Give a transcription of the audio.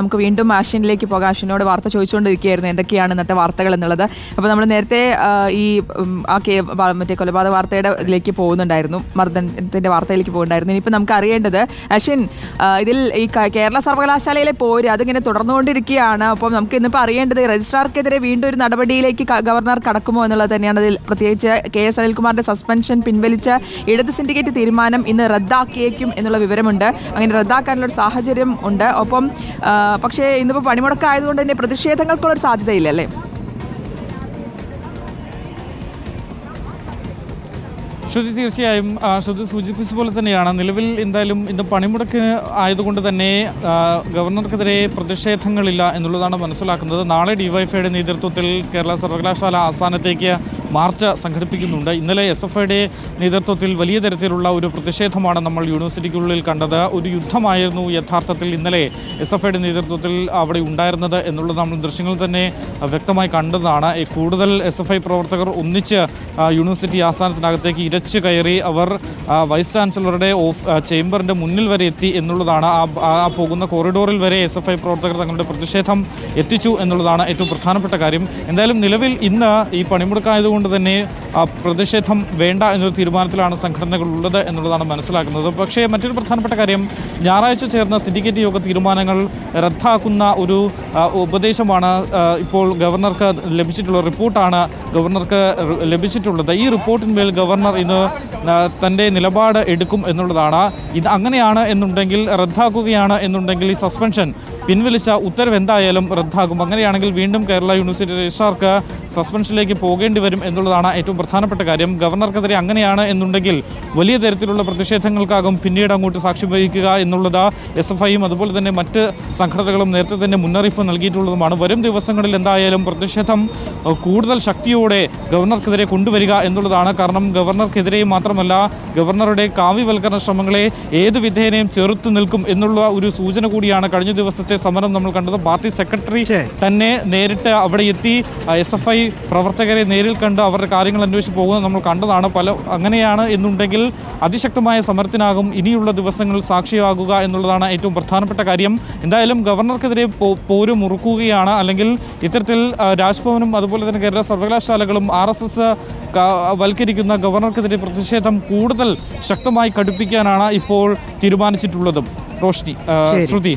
നമുക്ക് വീണ്ടും ആഷ്യനിലേക്ക് പോകാം. ആഷ്യനോട് വാർത്ത ചോദിച്ചുകൊണ്ടിരിക്കുകയായിരുന്നു എന്തൊക്കെയാണ് ഇന്നത്തെ വാർത്തകൾ എന്നുള്ളത്. അപ്പോൾ നമ്മൾ നേരത്തെ ഈ ആ കേ മറ്റേ കൊലപാതക വാർത്തയുടെ ഇതിലേക്ക് പോകുന്നുണ്ടായിരുന്നു. മർദ്ദനത്തിന്റെ വാർത്തയിലേക്ക് പോകുന്നുണ്ടായിരുന്നു. ഇനിയിപ്പോൾ നമുക്ക് അറിയേണ്ടത് അശ്വിൻ ഇതിൽ ഈ കേരള സർവകലാശാലയിലെ പോര് അതിങ്ങനെ തുടർന്നുകൊണ്ടിരിക്കുകയാണ്. അപ്പം നമുക്ക് ഇന്നിപ്പോൾ അറിയേണ്ടത് രജിസ്ട്രാർക്കെതിരെ വീണ്ടും ഒരു നടപടിയിലേക്ക് ഗവർണർ കടക്കുമോ എന്നുള്ളത് തന്നെയാണ് അതിൽ പ്രത്യേകിച്ച് കെ എസ് അനിൽകുമാറിന്റെ സസ്പെൻഷൻ പിൻവലിച്ച ഇടത് സിൻഡിക്കേറ്റ് തീരുമാനം ഇന്ന് റദ്ദാക്കിയേക്കും എന്നുള്ള വിവരമുണ്ട്. അങ്ങനെ റദ്ദാക്കാനുള്ള ഒരു സാഹചര്യം ഉണ്ട്. ഒപ്പം പക്ഷേ ഇന്നിപ്പോൾ പണിമുടക്കായതുകൊണ്ട് തന്നെ പ്രതിഷേധങ്ങൾക്കുള്ളൊരു സാധ്യതയില്ലല്ലേ? ശ്രുതി തീർച്ചയായും ശ്രുതി സൂചിപ്പിച്ച പോലെ തന്നെയാണ്. നിലവിൽ എന്തായാലും ഇന്ന് പണിമുടക്ക് ആയതുകൊണ്ട് തന്നെ ഗവർണർക്കെതിരെ പ്രതിഷേധങ്ങളില്ല എന്നുള്ളതാണ് മനസ്സിലാക്കുന്നത്. നാളെ ഡിവൈഫൈയുടെ നേതൃത്വത്തിൽ കേരള സർവകലാശാല ആസ്ഥാനത്തേക്ക് മാർച്ച് സംഘടിപ്പിക്കുന്നുണ്ട്. ഇന്നലെ എസ് എഫ് ഐയുടെ നേതൃത്വത്തിൽ വലിയ തരത്തിലുള്ള ഒരു പ്രതിഷേധമാണ് നമ്മൾ യൂണിവേഴ്സിറ്റിക്കുള്ളിൽ കണ്ടത്. ഒരു യുദ്ധമായിരുന്നു യഥാർത്ഥത്തിൽ ഇന്നലെ എസ് എഫ് ഐയുടെ നേതൃത്വത്തിൽ അവിടെ ഉണ്ടായിരുന്നത് എന്നുള്ളത് നമ്മൾ ദൃശ്യങ്ങൾ തന്നെ വ്യക്തമായി കണ്ടതാണ്. കൂടുതൽ എസ് എഫ് ഐ പ്രവർത്തകർ ഒന്നിച്ച് യൂണിവേഴ്സിറ്റി ആസ്ഥാനത്തിനകത്തേക്ക് ഇരച്ചു കയറി അവർ വൈസ് ചാൻസലറുടെ ഓഫ് ചേംബറിന്റെ മുന്നിൽ വരെ എത്തി എന്നുള്ളതാണ്. ആ പോകുന്ന കോറിഡോറിൽ വരെ എസ് എഫ് ഐ പ്രവർത്തകർ തങ്ങളുടെ പ്രതിഷേധം എത്തിച്ചു എന്നുള്ളതാണ് ഏറ്റവും പ്രധാനപ്പെട്ട കാര്യം. എന്തായാലും നിലവിൽ ഇന്ന് ഈ പണിമുടക്കായതുകൊണ്ട് തന്നെ ആ, പ്രതിഷേധം വേണ്ട എന്നൊരു തീരുമാനത്തിലാണ് സംഘടനകൾ ഉള്ളത് എന്നുള്ളതാണ് മനസ്സിലാക്കുന്നത്. പക്ഷേ മറ്റൊരു പ്രധാനപ്പെട്ട കാര്യം ഞായറാഴ്ച ചേർന്ന സിൻഡിക്കേറ്റ് യോഗ തീരുമാനങ്ങൾ റദ്ദാക്കുന്ന ഒരു ഉപദേശമാണ് ഇപ്പോൾ ഗവർണർക്ക് ലഭിച്ചിട്ടുള്ള റിപ്പോർട്ടാണ് ഗവർണർക്ക് ലഭിച്ചിട്ടുള്ളത്. ഈ റിപ്പോർട്ടിന്മേൽ ഗവർണർ ഇന്ന് തന്റെ നിലപാട് എടുക്കും എന്നുള്ളതാണ്. ഇത് അങ്ങനെയാണ് എന്നുണ്ടെങ്കിൽ റദ്ദാക്കുകയാണ് എന്നുണ്ടെങ്കിൽ ഈ സസ്പെൻഷൻ പിൻവലിച്ച ഉത്തരവ് എന്തായാലും റദ്ദാകും. അങ്ങനെയാണെങ്കിൽ വീണ്ടും കേരള യൂണിവേഴ്സിറ്റി രജിസ്ട്രാർക്ക് സസ്പെൻഷനിലേക്ക് പോകേണ്ടി വരും എന്നുള്ളതാണ് ഏറ്റവും പ്രധാനപ്പെട്ട കാര്യം. ഗവർണർക്കെതിരെ അങ്ങനെയാണ് എന്നുണ്ടെങ്കിൽ വലിയ തരത്തിലുള്ള പ്രതിഷേധങ്ങൾക്കാകും പിന്നീട് അങ്ങോട്ട് സാക്ഷ്യം വഹിക്കുക എന്നുള്ളത് എസ് എഫ് ഐയും അതുപോലെ തന്നെ മറ്റ് സംഘടനകളും നേരത്തെ തന്നെ മുന്നറിയിപ്പ് നൽകിയിട്ടുള്ളതുമാണ്. വരും ദിവസങ്ങളിൽ എന്തായാലും പ്രതിഷേധം കൂടുതൽ ശക്തിയോടെ ഗവർണർക്കെതിരെ കൊണ്ടുവരിക എന്നുള്ളതാണ്. കാരണം ഗവർണർക്കെതിരെ മാത്രമല്ല ഗവർണറുടെ കാവ്യവൽക്കരണ ശ്രമങ്ങളെ ഏത് വിധേനയും ചെറുത്തു നിൽക്കും എന്നുള്ള ഒരു സൂചന കൂടിയാണ് കഴിഞ്ഞ ദിവസത്തെ സമരം നമ്മൾ കണ്ടത്. പാർട്ടി സെക്രട്ടറി തന്നെ നേരിട്ട് അവിടെ എത്തി എസ് എഫ് ഐ പ്രവർത്തകരെ നേരിൽ കണ്ട് അവരുടെ കാര്യങ്ങൾ അന്വേഷിച്ച് പോകുന്നത് നമ്മൾ കണ്ടതാണ്. പല അങ്ങനെയാണ് എന്നുണ്ടെങ്കിൽ അതിശക്തമായ സമരത്തിനാകും ഇനിയുള്ള ദിവസങ്ങളിൽ സാക്ഷിയാകുക എന്നുള്ളതാണ് ഏറ്റവും പ്രധാനപ്പെട്ട കാര്യം. എന്തായാലും ഗവർണർക്കെതിരെ പോരും മുറുക്കുകയാണ്. അല്ലെങ്കിൽ ഇത്തരത്തിൽ രാജ്ഭവനും അതുപോലെ തന്നെ കേരള സർവകലാശാലകളും ആർ എസ് എസ് വൽക്കരിക്കുന്ന ഗവർണർക്കെതിരെ പ്രതിഷേധം കൂടുതൽ ശക്തമായി കടുപ്പിക്കാനാണ് ഇപ്പോൾ തീരുമാനിച്ചിട്ടുള്ളതും. റോഷ്നി ശ്രുതി